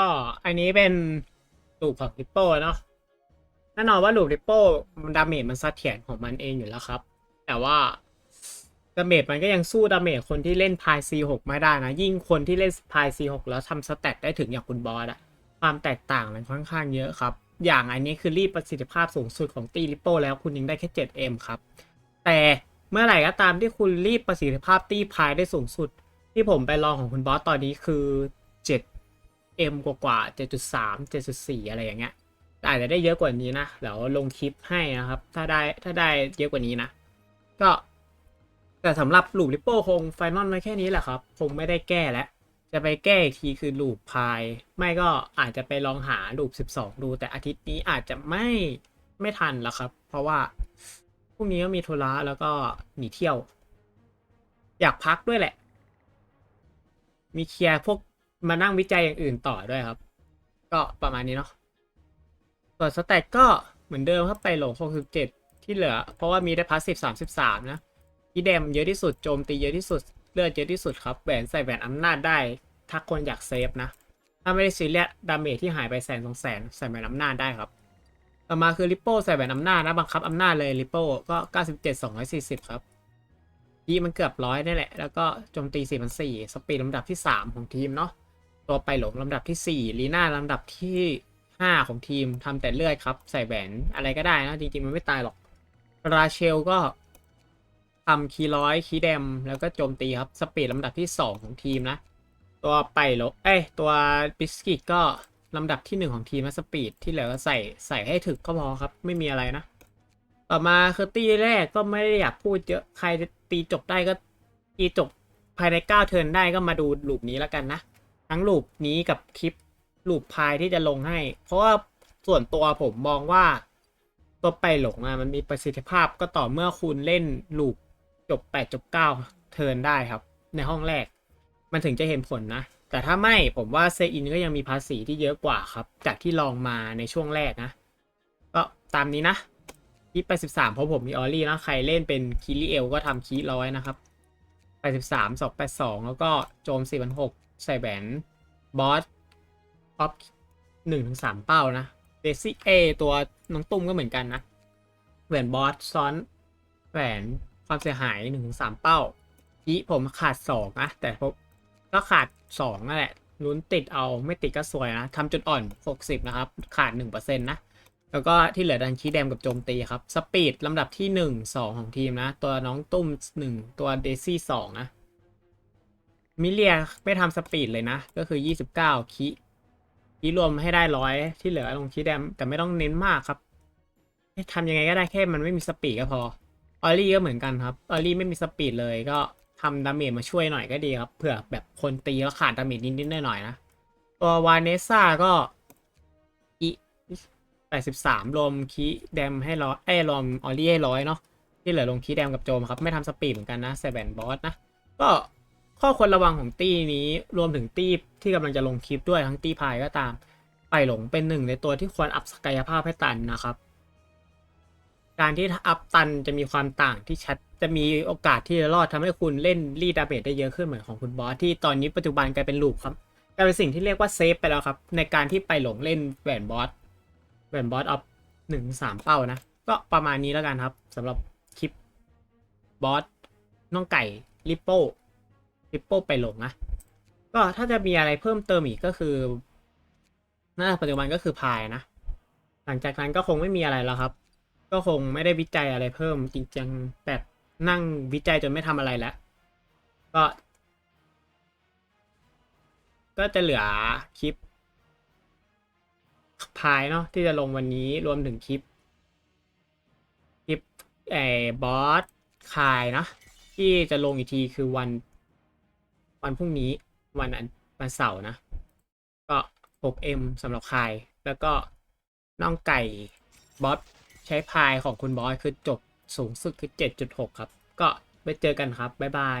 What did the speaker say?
ก็อันนี้เป็นลูปของริปโป้เนาะแน่นอนว่าลูปริปโป้ดาเมจมันเสถียรของมันเองอยู่แล้วครับ แต่ว่าดาเมจมันก็ยังสู้ดาเมจคนที่เล่นพาย C6 ไม่ได้นะ ยิ่งคนที่เล่นพาย C6 แล้วทำสแตทได้ถึงอย่างคุณบอสอะความแตกต่างมันค่อนข้างเยอะครับ อย่างอันนี้คือรีดประสิทธิภาพสูงสุดของตีริปโป้แล้วคุณยังได้แค่ 7M ครับ แต่เมื่อไหร่ก็ตามที่คุณรีบประสิทธิภาพตีพายได้สูงสุด ที่ผมไปลองของคุณบอสตอนนี้คือ 7M กว่ากว่า7.3 7.4 อะไรอย่างเงี้ยอาจจะได้เยอะกว่านี้นะเดี๋ยวลงคลิปให้นะครับ ถ้าได้ถ้าได้เยอะกว่านี้นะ ก็ แต่สำหรับลูปริปโป้คงไฟนอลไว้แค่นี้แหละครับ คงไม่ได้แก้แล้ว จะไปแก้อีกทีคือลูปพาย ไม่ก็อาจจะไปลองหาลูป12 ดู แต่อาทิตย์นี้อาจจะไม่ไม่ทันแล้วครับ เพราะว่าพรุ่งนี้ก็มีธุระแล้วก็หนีเที่ยว อยากพักด้วยแหละ มีเคลียร์พวก มานั่งวิจัยอย่างอื่นต่อด้วยครับ ก็ประมาณนี้เนาะส่วนสแตทก็เหมือนเดิมครับไปหล67 ที่เหลือ เพราะว่ามีได้พาสซีฟ33 นะที่แดมเยอะที่สุดโจมตีเยอะที่สุด เลือดเยอะที่สุดครับแหวนใส่แหวนอำนาจได้ ถ้าคนอยากเซฟนะ ถ้าไม่ได้ซีเรียสดาเมจที่หายไปแสนสองแสนใส่แหวนอำนาจได้ครับ ต่อมาคือริปโป้ใส่แหวนอำนาจนะบังคับอำนาจเลยริปโป้ก็ 97 240 ครับยีมันเกือบร้อยนี่แหละ แล้วก็โจมตี4 0 0สปีดลำดับที่ 3 ของทีมเนาะ ตัวไปหลงลำดับที่4ลีน่าลำดับที่ 5 ของทีมทำแต่เลือดครับ ใส่แหวนอะไรก็ได้นะ จริง ๆ มันไม่ตายหรอก ราเชลก็ทำคีร้อยคีแดม แล้วก็โจมตีครับ สปีดลำดับที่ 2 ของทีมนะ ตัวไปหลงเอ้ย ตัวบิสกิตก็ลำดับที่ 1 ของทีมนะสปีดที่เหลือก็ใส่ใส่ให้ถึกก็พอครับ ไม่มีอะไรนะต่อมาคือตีแรกก็ไม่ได้อยากพูดเยอะใครตีจบได้ก็ตีจบภายใน9เทิร์นได้ก็มาดูลูปนี้แล้วกันนะ ทั้งลูปนี้กับคลิปลูปพายที่จะลงให้ เพราะว่าส่วนตัวผมมองว่าตัวไปหลงอะมันมีประสิทธิภาพก็ต่อเมื่อคุณเล่นลูปจบ 8 จบ 9 เทิร์นได้ครับ ในห้องแรก มันถึงจะเห็นผลนะ แต่ถ้าไม่ผมว่าเซอินก็ยังมีภาษีที่เยอะกว่าครับ จากที่ลองมาในช่วงแรกนะ ก็ตามนี้นะที่83เพราะผมมีออลลี่นะ ใครเล่นเป็นคิริเอลก็ทำคีร้อยนะครับ83 282 แล้วก็โจม 4,600 ใส่แหวนบอสป๊ออฟ1-3เป้านะเดซี่เอตัวน้องตุ้มก็เหมือนกันนะแหวนบอสซ้อนแหวนความเสียหาย1-3เป้าทีผมขาด2นะแต่ผมก็ขาด2นั่นแหละลุ้นติดเอาไม่ติดก็สวยนะทำจุดอ่อน60นะครับ ขาด1%นต์นะแล้วก็ที่เหลือดันคีแดมกับโจมตีครับ สปีดลำดับที่ 1 2 ของทีมนะ ตัวน้องตุ้ม 1 ตัวเดซี่2นะ มิเลียไม่ทำสปีดเลยนะ ก็คือ 29คีคีรวมให้ได้ร้อยที่เหลือลงคีแดมแต่ไม่ต้องเน้นมากครับทำยังไงก็ได้แค่มันไม่มีสปีดก็พอออลลี่ก็เหมือนกันครับออลลี่ไม่มีสปีดเลยก็ทำดาเมจมาช่วยหน่อยก็ดีครับเผื่อแบบคนตีแล้วขาดดาเมจนิดๆหน่อยๆนะตัววานเนซ่าก็อี83รวมคีแดมให้ร้อยเอ้รวมออลลี่ให้ร้อยเนาะที่เหลือลงคีแดมกับโจมครับ ไม่ทำสปีดเหมือนกันนะใส่แบนบอสนะ ก็ ข้อควรระวังของตี้นี้รวมถึงตี้ที่กำลังจะลงคลิปด้วยทั้งตี้พายก็ตามไปหลงเป็นหนึ่งในตัวที่ควรอัพศักยภาพให้ตันนะครับ การที่อัพตันจะมีความต่างที่ชัดจะมีโอกาสที่จะรอดทำให้คุณเล่นรีดาเมจได้เยอะขึ้นเหมือนของคุณบอสที่ตอนนี้ปัจจุบันกลายเป็นลูปครับกลายเป็นสิ่งที่เรียกว่าเซฟไปแล้วครับ ในการที่ไปหลงเล่นแหวนบอสแหวนบอสออฟหนึ่งสามเป้านะ ก็ประมาณนี้แล้วกันครับสำหรับคลิปบอสน้องไก่ลิปโป้ ลิปโป้ไปลงนะ ก็ถ้าจะมีอะไรเพิ่มเติมอีกก็คือน่าปัจจุบันก็คือพายนะ หลังจากนั้นก็คงไม่มีอะไรแล้วครับ ก็คงไม่ได้วิจัยอะไรเพิ่มจริงจังแบบนั่งวิจัยจนไม่ทำอะไรแล้ว ก็ ก็จะเหลือคลิปพายเนาะที่จะลงวันนี้รวมถึงคลิป คลิปไอ้บอสคายนะที่จะลงอีกทีคือวัน วันพรุ่งนี้วันวันเสาร์นะ ก็ 6M สำหรับคาย แล้วก็น้องไก่บอสใช้พายของคุณบอสคือจบสูงสุดคือ 7.6 ครับ ก็ไปเจอกันครับ บ๊ายบาย